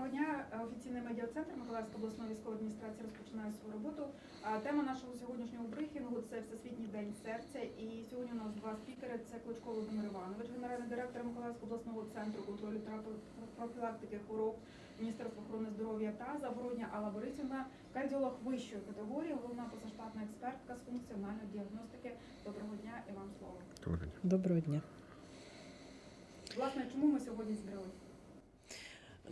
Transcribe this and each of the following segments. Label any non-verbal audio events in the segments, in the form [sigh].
Доброго дня. Офіційний медіа-центр Миколаївської обласної військової адміністрації розпочинає свою роботу. Тема нашого сьогоднішнього брифінгу це Всесвітній день серця. І сьогодні у нас два спікери. Це Клочко Володимир Іванович, генеральний директор Миколаївського обласного центру контролю та профілактики хвороб Міністерства охорони здоров'я та Забородня Алла Борисівна, кардіолог вищої категорії, головна позаштатна експертка з функціональної діагностики. Доброго дня і вам слово. Доброго дня. Власне, чому ми сьогодні зібралися?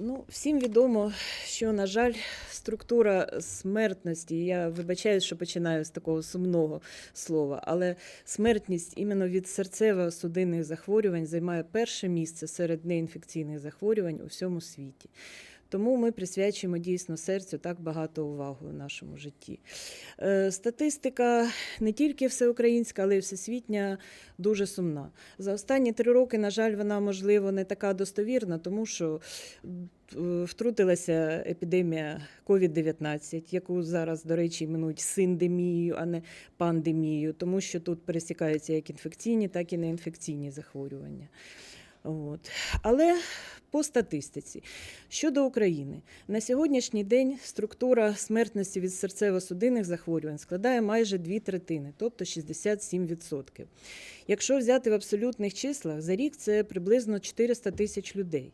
Ну, всім відомо, що, на жаль, структура смертності, я вибачаюсь, що починаю з такого сумного слова, але смертність іменно від серцево-судинних захворювань займає перше місце серед неінфекційних захворювань у всьому світі. Тому ми присвячуємо дійсно серцю так багато уваги у нашому житті. Е, Статистика не тільки всеукраїнська, але й всесвітня дуже сумна. За останні три роки, на жаль, вона можливо не така достовірна, тому що втрутилася епідемія COVID-19, яку зараз, до речі, іменують синдемією, а не пандемією, тому що тут пересікаються як інфекційні, так і неінфекційні захворювання. От. Але по статистиці щодо України, на сьогоднішній день структура смертності від серцево-судинних захворювань складає майже дві третини, тобто 67%. Якщо взяти в абсолютних числах, за рік це приблизно 400 тисяч людей.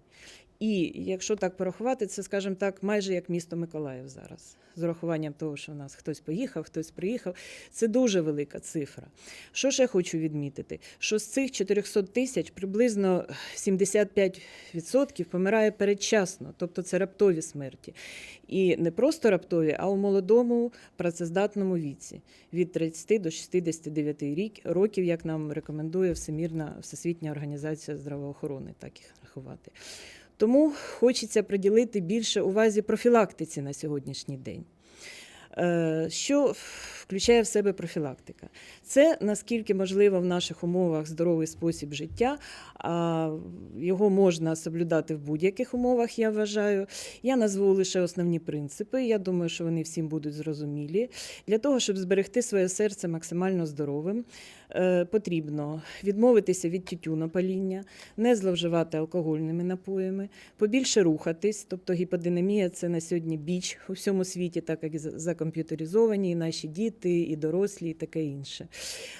І якщо так порахувати, це, скажімо так, майже як місто Миколаїв зараз. З урахуванням того, що у нас хтось поїхав, хтось приїхав. Це дуже велика цифра. Що ще хочу відмітити? Що з цих 400 тисяч приблизно 75% помирає передчасно, тобто це раптові смерті. І не просто раптові, а у молодому працездатному віці від 30 до 69 рік, років, як нам рекомендує Всемірна Всесвітня організація здравоохорони, так їх рахувати. Тому хочеться приділити більше увазі профілактиці на сьогоднішній день. Е, Що включає в себе профілактика? Це наскільки можливо в наших умовах здоровий спосіб життя, а його можна соблюдати в будь-яких умовах, я вважаю. Я назву лише основні принципи. Я думаю, що вони всім будуть зрозумілі. Для того, щоб зберегти своє серце максимально здоровим, е, потрібно відмовитися від тютюнопаління, не зловживати алкогольними напоями, побільше рухатись, тобто гіподинамія це на сьогодні біч у всьому світі, так як за- закомп'ютеризовані і наші діти, і дорослі, і таке інше.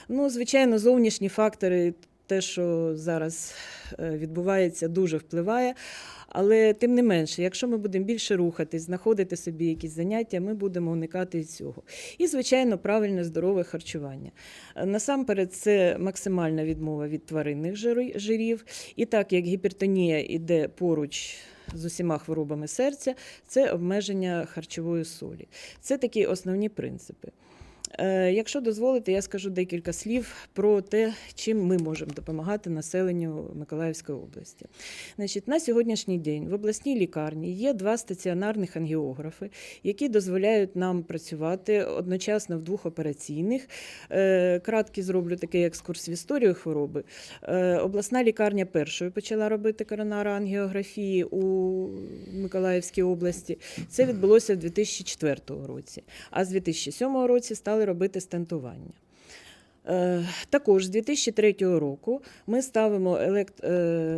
Ну, звичайно, зовнішні фактори, те, що зараз е, відбувається, дуже впливає. Але тим не менше, якщо ми будемо більше рухатись, знаходити собі якісь заняття, ми будемо уникати цього. І, звичайно, правильне здорове харчування. Е, Насамперед, це максимальна відмова від тваринних жирів. І так як гіпертонія йде поруч з усіма хворобами серця, це обмеження харчової солі. Це такі основні принципи. Е, Якщо дозволите, я скажу декілька слів про те, чим ми можемо допомагати населенню Миколаївської області. Значить, на сьогоднішній день в обласній лікарні є два стаціонарних ангіографи, які дозволяють нам працювати одночасно в двох операційних. Е, Краткий зроблю такий екскурс в історію хвороби. Е, Обласна лікарня першою почала робити коронарангіографії у Миколаївській області. Це відбулося в 2004 році. А з 2007 році стали робити стентування. Е, Також з 2003 року ми ставимо е,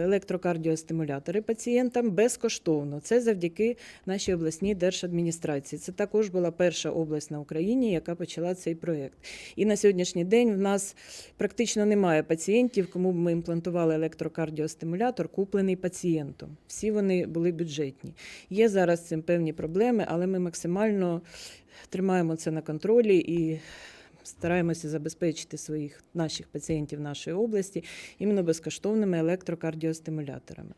електрокардіостимулятори пацієнтам безкоштовно. Це завдяки нашій обласній держадміністрації. Це також була перша область на Україні, яка почала цей проєкт. І на сьогоднішній день в нас практично немає пацієнтів, кому б ми імплантували електрокардіостимулятор, куплений пацієнтом. Всі вони були бюджетні. Є зараз з цим певні проблеми, але ми максимально тримаємо це на контролі і стараємося забезпечити своїх наших пацієнтів нашої області іменно безкоштовними електрокардіостимуляторами.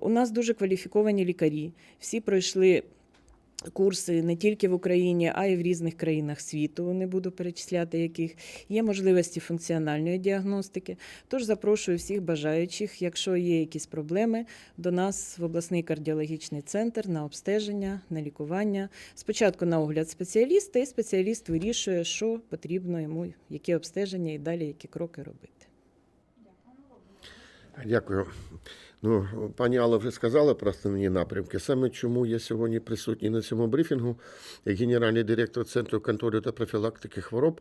У нас дуже кваліфіковані лікарі. Всі пройшли курси не тільки в Україні, а й в різних країнах світу. Не буду перечисляти яких. Є можливості функціональної діагностики. Тож запрошую всіх бажаючих, якщо є якісь проблеми, до нас в обласний кардіологічний центр на обстеження, на лікування. Спочатку на огляд спеціаліста, і спеціаліст вирішує, що потрібно йому, які обстеження і далі які кроки робити. Дякую. Ну, пані Алла вже сказала про основні напрямки. Саме чому я сьогодні присутній на цьому брифінгу, як генеральний директор Центру контролю та профілактики хвороб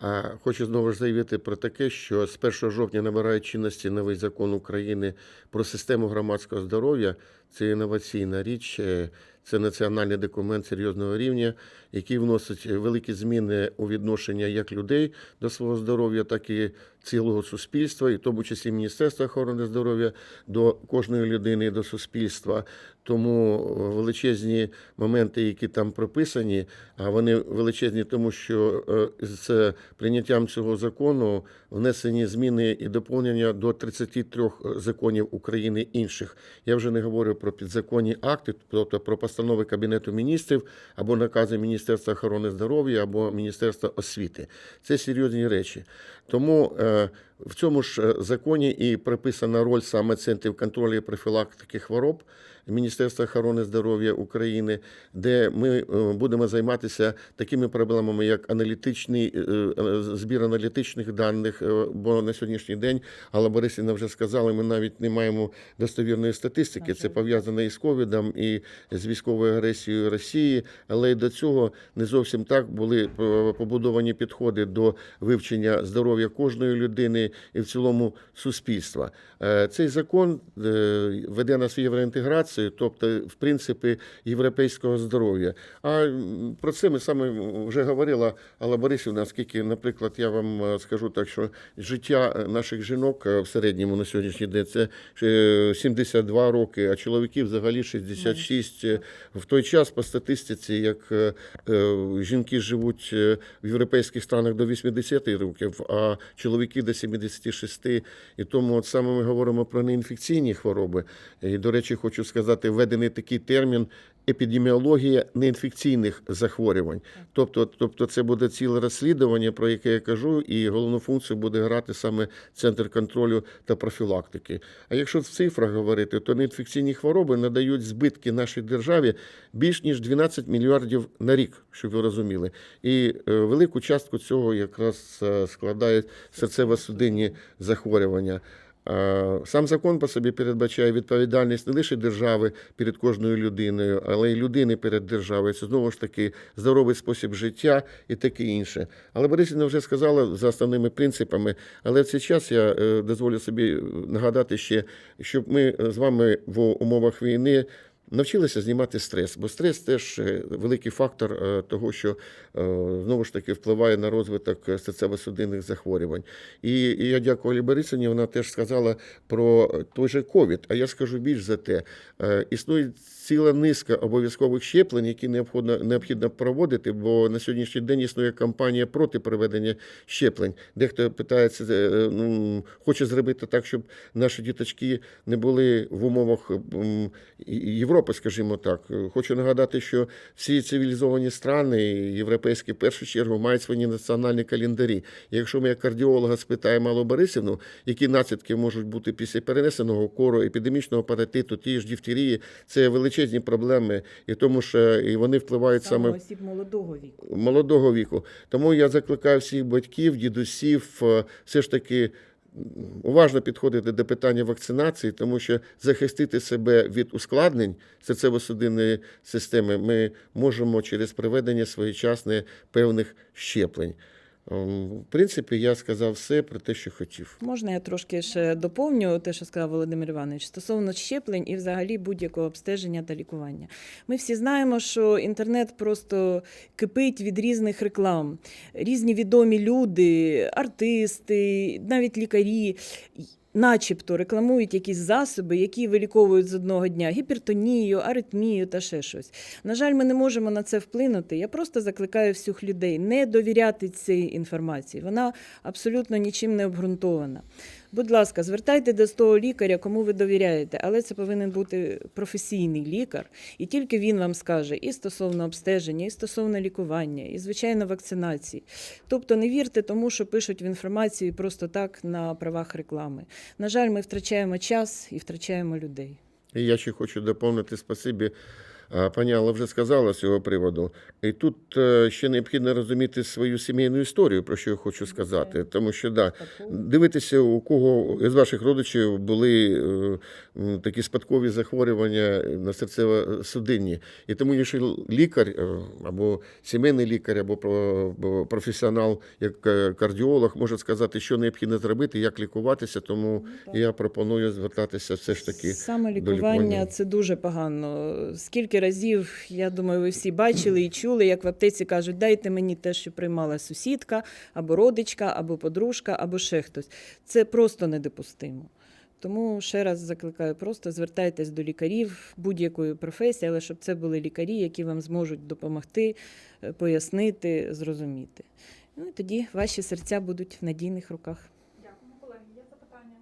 А хочу знову ж заявити про таке, що з 1 жовтня набирає чинності новий закон України про систему громадського здоров'я. Це інноваційна річ, е, це національний документ серйозного рівня, який вносить великі зміни у відношення як людей до свого здоров'я, так і цілого суспільства, і в тому числі Міністерства охорони здоров'я до кожної людини до суспільства. Тому е, величезні моменти, які там прописані, а вони величезні, тому що е, з прийняттям цього закону внесені зміни і доповнення до 33 законів України інших. Я вже не говорю про підзаконні акти, тобто про постанови Кабінету міністрів або накази Міністерства охорони здоров'я або Міністерства освіти. Це серйозні речі. Тому uh, в цьому ж е, законі і приписана роль саме центрів контролю і профілактики хвороб Міністерства охорони здоров'я України, де ми е, будемо займатися такими проблемами, як аналітичний е, збір аналітичних даних. Бо на сьогоднішній день Алла Борисівна вже сказала, ми навіть не маємо достовірної статистики. Це пов'язано і з ковідом, і з військовою агресією Росії. Але й до цього не зовсім так були побудовані підходи до вивчення здоров'я кожної людини і в цілому суспільства. Е, Цей закон е, веде нас в євроінтеграцію, тобто, в принципі, європейського здоров'я. А про це ми саме вже говорила Алла Борисівна, оскільки, наприклад, я вам е, скажу так, що життя наших жінок в середньому на сьогоднішній день це е, 72 роки, а чоловіків взагалі 66. Е, В той час по статистиці, як жінки живуть в європейських странах до 80 років, а чоловіки до 76. І тому от саме ми говоримо про неінфекційні хвороби. І, до речі, хочу сказати, введений такий термін. Епідеміологія неінфекційних захворювань, тобто, тобто це буде ціле розслідування, про яке я кажу, і головну функцію буде грати саме центр контролю та профілактики. А якщо в цифрах говорити, то неінфекційні хвороби надають збитки нашій державі більш ніж 12 мільярдів на рік, щоб ви розуміли. І е, велику частку цього якраз е, складають серцево-судинні захворювання. Е, Сам закон по собі передбачає відповідальність не лише держави перед кожною людиною, але й людини перед державою. Це знову ж таки здоровий спосіб життя і таке інше. Але Борисівна вже сказала за основними принципами. Але в цей час я е, дозволю собі нагадати ще, щоб ми з вами в умовах війни. Навчилися знімати стрес, бо стрес теж е, великий фактор е, того, що е, знову ж таки впливає на розвиток серцево-судинних захворювань. І, я дякую Олі Борисовні, вона теж сказала про той же ковід. А я скажу більш за те, існує ціла низка обов'язкових щеплень, які необхідно, необхідно проводити, бо на сьогоднішній день існує кампанія проти проведення щеплень. Дехто питається, е, ну, хоче зробити так, щоб наші діточки не були в умовах Європи, скажімо так. Хочу нагадати, що всі цивілізовані страни, європейські в першу чергу, мають свої національні календарі. Якщо ми як кардіолога спитаємо Аллу Борисівну, які наслідки можуть бути після перенесеного кору, епідемічного паратиту, ті ж дифтерії, це величезні проблеми, і тому що і вони впливають Саме саме осіб молодого віку. молодого віку. Тому я закликаю всіх батьків, дідусів, е, все ж таки. Уважно підходити до питання вакцинації, тому що захистити себе від ускладнень серцево-судинної системи ми можемо через проведення своєчасне певних щеплень. Ем, В принципі, я сказав все про те, що хотів. Можна я трошки ще доповню те, що сказав Володимир Іванович, стосовно щеплень і взагалі будь-якого обстеження та лікування. Ми всі знаємо, що інтернет просто кипить від різних реклам. Різні відомі люди, артисти, навіть лікарі. Начебто рекламують якісь засоби, які виліковують з одного дня гіпертонію, аритмію та ще щось. На жаль, ми не можемо на це вплинути. Я просто закликаю всіх людей не довіряти цій інформації. Вона абсолютно нічим не обґрунтована. Будь ласка, звертайте до того лікаря, кому ви довіряєте, але це повинен бути професійний лікар, і тільки він вам скаже і стосовно обстеження, і стосовно лікування, і звичайно вакцинації. Тобто не вірте тому, що пишуть в інформації просто так на правах реклами. На жаль, ми втрачаємо час і втрачаємо людей. І я ще хочу доповнити спасибі Пані Алла вже сказала з цього приводу. І тут е, ще необхідно розуміти свою сімейну історію, про що я хочу сказати. Тому що да, дивитися, у кого із ваших родичів були е, такі спадкові захворювання на серцево-судинні. І тому якщо лікар е, або сімейний лікар, або професіонал, як кардіолог, може сказати, що необхідно зробити, як лікуватися, тому я пропоную звертатися все ж таки. Саме до лікування лікування. це дуже погано. Скільки разів, я думаю, ви всі бачили і чули, як в аптеці кажуть, дайте мені те, що приймала сусідка, або родичка, або подружка, або ще хтось. Це просто недопустимо. Тому ще раз закликаю, просто звертайтесь до лікарів будь-якої професії, але щоб це були лікарі, які вам зможуть допомогти, е, пояснити, зрозуміти. Ну і тоді ваші серця будуть в надійних руках. Дякуємо, колеги. Є запитання?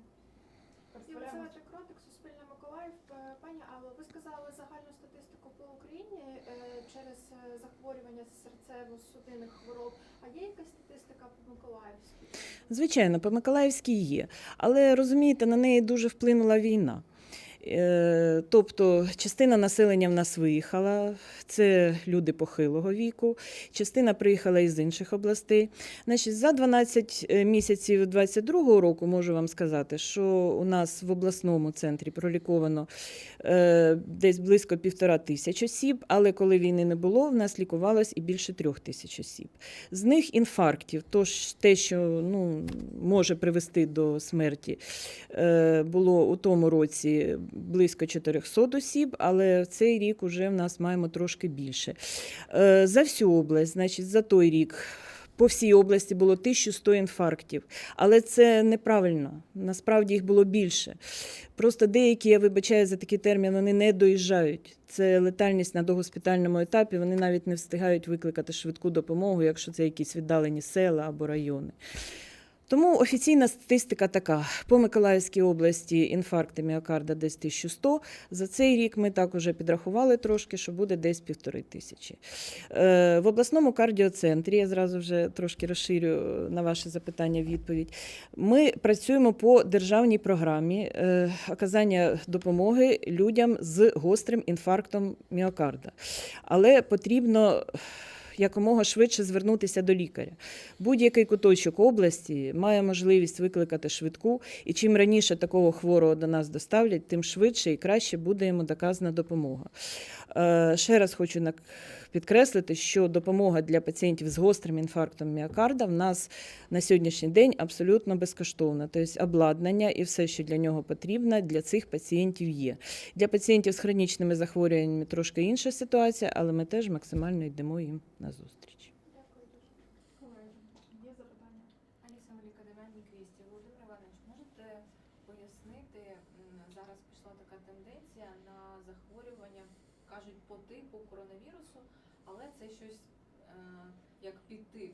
Розберемо. Єлизавета Кротик, Суспільне Миколаїв. Е, Пані Алло, ви сказали загальну статистику по Україні е, через е, захворювання серцево-судинних хвороб. А є якась статистика по Миколаївській? Звичайно, по Миколаївській є. Але розумієте, на неї дуже вплинула війна. Е, Тобто частина населення в нас виїхала, це люди похилого віку, частина приїхала із інших областей. Значить, за 12 місяців 22-го року можу вам сказати, що у нас в обласному центрі проліковано е, десь близько півтора тисяч осіб, але коли війни не було, в нас лікувалось і більше трьох тисяч осіб. З них інфарктів, тож те, що ну, може привести до смерті, е, було у тому році близько 400 осіб, але в цей рік вже в нас маємо трошки більше. Е, За всю область, значить, за той рік. По всій області було 1100 інфарктів, але це неправильно. Насправді їх було більше. Просто деякі, я вибачаю за такий термін, вони не доїжджають. Це летальність на догоспітальному етапі. Вони навіть не встигають викликати швидку допомогу, якщо це якісь віддалені села або райони. Тому офіційна статистика така: по Миколаївській області інфаркти міокарда десь 1100. За цей рік ми так уже підрахували трошки, що буде десь півтори тисячі. Е, В обласному кардіоцентрі, я зразу вже трошки розширю е, на ваше запитання відповідь. Ми працюємо по державній програмі е, оказання допомоги людям з гострим інфарктом міокарда. Але потрібно якомога швидше звернутися до лікаря. Будь-який куточок області має можливість викликати швидку, і чим раніше такого хворого до нас доставлять, тим швидше і краще буде йому доказана допомога. Е, Ще раз хочу нак- підкреслити, що допомога для пацієнтів з гострим інфарктом міокарда в нас на сьогоднішній день абсолютно безкоштовна. Тобто обладнання і все, що для нього потрібно, для цих пацієнтів є. Для пацієнтів з хронічними захворюваннями трошки інша ситуація, але ми теж максимально йдемо їм на зустріч. Дякую дуже. Запитання? Аліса Велика Дем'янік 200. Володимир Іванович, можете пояснити, зараз пішла така тенденція на захворювання, кажуть, по типу коронавірусу, але це щось е, як підтип.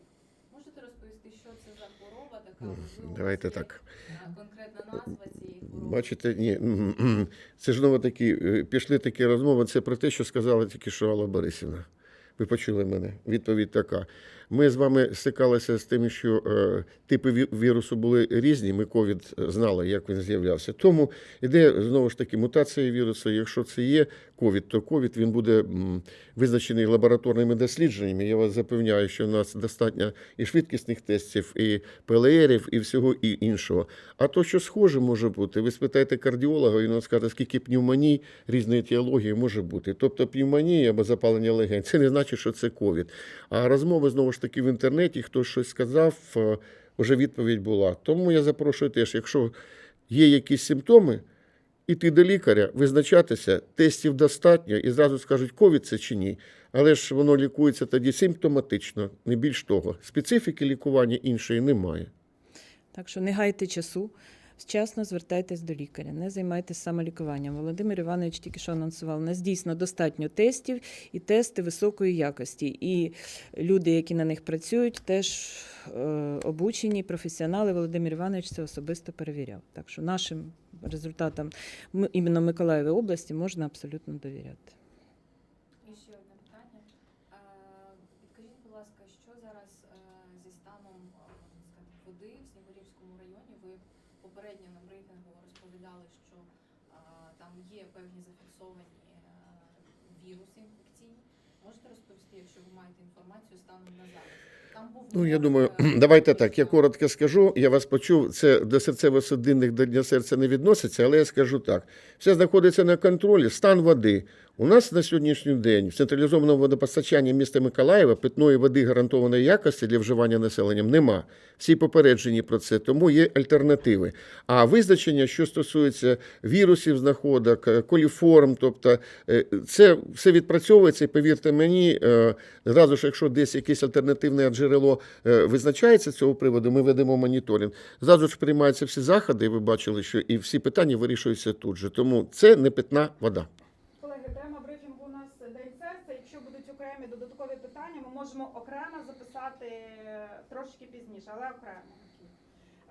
Можете розповісти, що це за хвороба така? Можливо, Давайте так. е, Конкретна назва цієї хвороби. Бачите, ні, це ж знову таки, е, пішли такі розмови. Це про те, що сказала тільки що Алла Борисівна. Ви почули мене. Відповідь така. Ми з вами стикалися з тим, що е, типи вірусу були різні. Ми ковід знали, як він з'являвся. Тому іде знову ж таки мутація вірусу. Якщо це є ковід, то ковід він буде визначений лабораторними дослідженнями. Я вас запевняю, що у нас достатньо і швидкісних тестів, і ПЛРів, і всього і іншого. А то, що схоже може бути, ви спитаєте кардіолога, він вам скаже, скільки пневмоній різної етіології може бути. Тобто пневмонія або запалення легень, це не значить, що це ковід. А розмови знову ж таки в інтернеті, хтось щось сказав, е, вже відповідь була. Тому я запрошую теж, якщо є якісь симптоми, іти до лікаря, визначатися, тестів достатньо і зразу скажуть, ковід це чи ні. Але ж воно лікується тоді симптоматично, не більш того. Специфіки лікування іншої немає. Так що не гайте часу. Вчасно звертайтесь до лікаря, не займайтесь самолікуванням. Володимир Іванович тільки що анонсував. У нас дійсно достатньо тестів і тести високої якості. І люди, які на них працюють, теж е, обучені професіонали. Володимир Іванович це особисто перевіряв. Так що нашим результатам іменно Миколаєвої області можна абсолютно довіряти. І ще одне питання. Е, Підкажіть, будь ласка, що зараз е, зі станом е, можна сказати, води в Снігурівському районі? Ви попередньо на брифінгу розповідали, що е, там є певні зафіксовані е, віруси інфекційні. Можете розповісти, якщо ви маєте інформацію станом на зараз? Там був Ну, я думаю, е, [clears throat] давайте так. Я коротко скажу. Я вас почув. Це до серцево-судинних до дня серця не відноситься, але я скажу так: все знаходиться на контролі. Стан води. У нас на сьогоднішній день в централізованому водопостачанні міста Миколаєва питної води гарантованої якості для вживання населенням нема. Всі попереджені про це, тому є альтернативи. А визначення, що стосується вірусів, знаходок, е, коліформ, тобто е, це все відпрацьовується, і повірте мені, е, зразу ж, якщо десь якесь альтернативне джерело визначається з цього приводу, ми ведемо моніторинг. Зразу ж приймаються всі заходи, і ви бачили, що і всі питання вирішуються тут же. Тому це не питна вода. У нас День. Якщо будуть окремі додаткові питання, ми можемо окремо записати е, трошки пізніше, але окремо.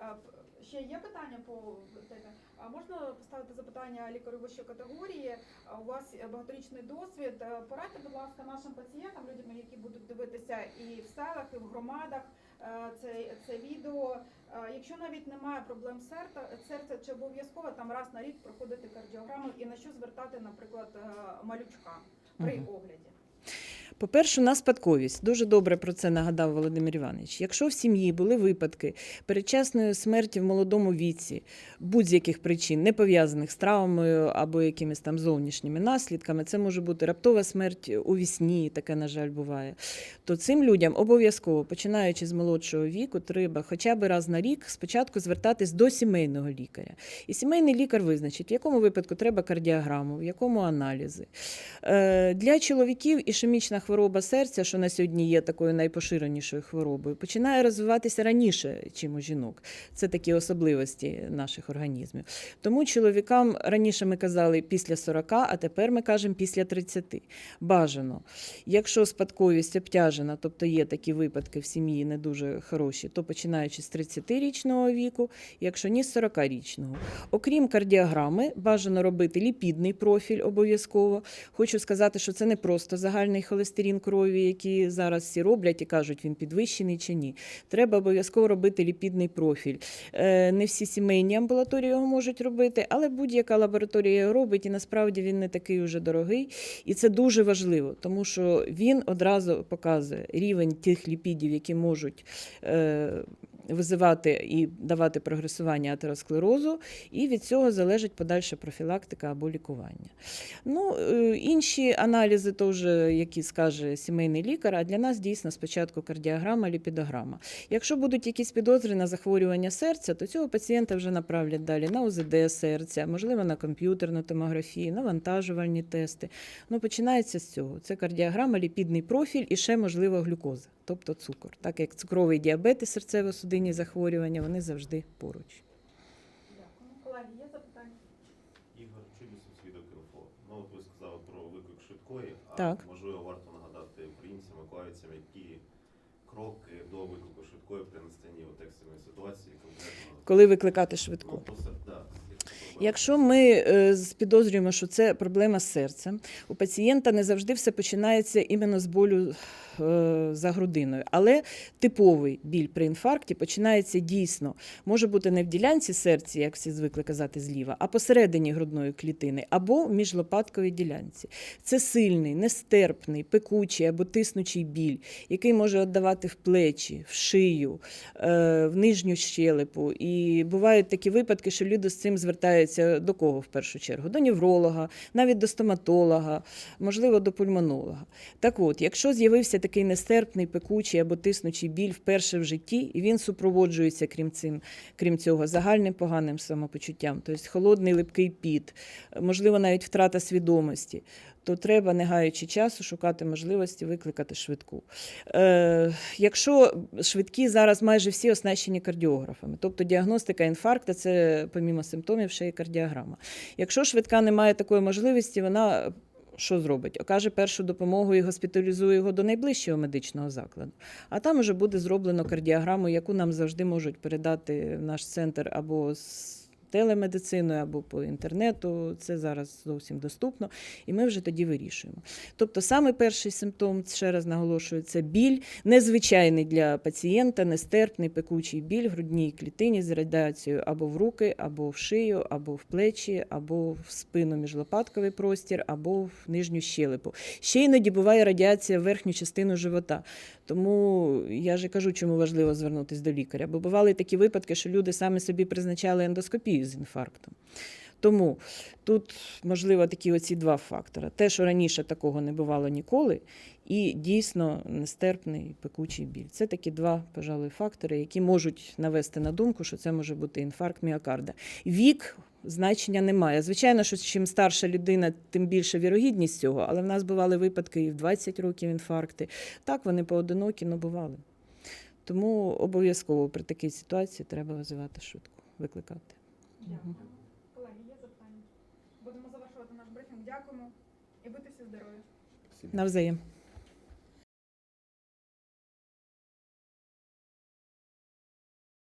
Е, Ще є питання по темі? А можна поставити запитання лікарю вищої категорії? У вас багаторічний досвід. Е, Порадьте, будь ласка, нашим пацієнтам, людям, які будуть дивитися і в селах, і в громадах це, це відео. Е, Якщо навіть немає проблем серця, серця чи обов'язково там раз на рік проходити кардіограму і на що звертати, наприклад, малючка при огляді? По-перше, на спадковість. Дуже добре про це нагадав Володимир Іванович. Якщо в сім'ї були випадки передчасної смерті в молодому віці, будь-яких причин, не пов'язаних з травмою або якимись там зовнішніми наслідками, це може бути раптова смерть у вісні, таке, на жаль, буває. То цим людям обов'язково, починаючи з молодшого віку, треба хоча б раз на рік спочатку звертатись до сімейного лікаря. І сімейний лікар визначить, в якому випадку треба кардіограму, в якому аналізи. Е, Для чоловіків ішемічна хвороба серця, що на сьогодні є такою найпоширенішою хворобою, починає розвиватися раніше, ніж у жінок. Це такі особливості наших організмів. Тому чоловікам раніше ми казали після 40, а тепер ми кажемо після 30. Бажано. Якщо спадковість обтяжена, тобто є такі випадки в сім'ї не дуже хороші, то починаючи з 30-річного віку, якщо ні, з 40-річного. Окрім кардіограми, бажано робити ліпідний профіль обов'язково. Хочу сказати, що це не просто загальний холестерин крові, які зараз всі роблять і кажуть, він підвищений чи ні. Треба обов'язково робити ліпідний профіль. Е, Не всі сімейні амбулаторії його можуть робити, але будь-яка лабораторія його робить, і насправді він не такий уже дорогий. І це дуже важливо, тому що він одразу показує рівень тих ліпідів, які можуть. Визивати і давати прогресування атеросклерозу, і від цього залежить подальша профілактика або лікування. Ну, е, інші аналізи, вже, які скаже сімейний лікар, а для нас дійсно спочатку кардіограма, ліпідограма. Якщо будуть якісь підозри на захворювання серця, то цього пацієнта вже направлять далі на УЗД серця, можливо, на комп'ютерну томографію, навантажувальні тести. Ну, починається з цього. Це кардіограма, ліпідний профіль і ще, можливо, глюкоза, тобто цукор. Так як цукровий діабет і серцево-судинні захворювання, вони завжди поруч. Дякую. Колеги, є запитання? Ігор Чубісов, свідок КФО. Ну от ви сказали про виклик швидкої, а Так. можливо варто нагадати українцям, миколаївцям, які кроки до виклику швидкої при настанні от екстреної ситуації конкретно. Коли викликати швидку? Ну, просто, да, якщо ми е, з- підозрюємо, що це проблема з серцем, у пацієнта не завжди все починається іменно з болю за грудиною. Але типовий біль при інфаркті починається дійсно. Може бути не в ділянці серця, як всі звикли казати зліва, а посередині грудної клітини або в міжлопатковій ділянці. Це сильний, нестерпний, пекучий або тиснучий біль, який може віддавати в плечі, в шию, е, в нижню щелепу. І бувають такі випадки, що люди з цим звертаються до кого в першу чергу? До невролога, навіть до стоматолога, можливо, до пульмонолога. Так от, якщо з'явився такий нестерпний, пекучий або тиснучий біль вперше в житті, і він супроводжується, крім, цим, крім цього, загальним поганим самопочуттям, тобто холодний липкий піт, можливо, навіть втрата свідомості. То треба, не гаючи часу, шукати можливості викликати швидку. Е, якщо швидкі зараз майже всі оснащені кардіографами, тобто діагностика інфаркту це помімо симптомів ще й кардіограма. Якщо швидка не має такої можливості, вона що зробить? Окаже першу допомогу і госпіталізує його до найближчого медичного закладу. А там уже буде зроблено кардіограму, яку нам завжди можуть передати в наш центр або з телемедициною або по інтернету. Це зараз зовсім доступно, і ми вже тоді вирішуємо. Тобто, саме перший симптом, ще раз наголошую, це біль, незвичайний для пацієнта, нестерпний пекучий біль в грудній клітині з радіацією або в руки, або в шию, або в плечі, або в спину міжлопатковий простір, або в нижню щелепу. Ще іноді буває радіація в верхню частину живота. Тому я і кажу, чому важливо звернутися до лікаря. Бо бували такі випадки, що люди самі собі призначали ендоскопію з інфарктом. Тому тут можливо такі оці два фактори: те, що раніше такого не бувало ніколи, і дійсно нестерпний пекучий біль. Це такі два, пожалуй, фактори, які можуть навести на думку, що це може бути інфаркт міокарда. Вік значення немає. Звичайно, що чим старша людина, тим більша вірогідність цього, але в нас бували випадки і в 20 років інфаркти. Так, вони поодинокі, але бували. Тому обов'язково при такій ситуації треба визивати швидку, викликати. Дякую. Колеги, є запитання? Будемо завершувати наш брифінг. Дякуємо і будьте всі здорові. Навзаєм.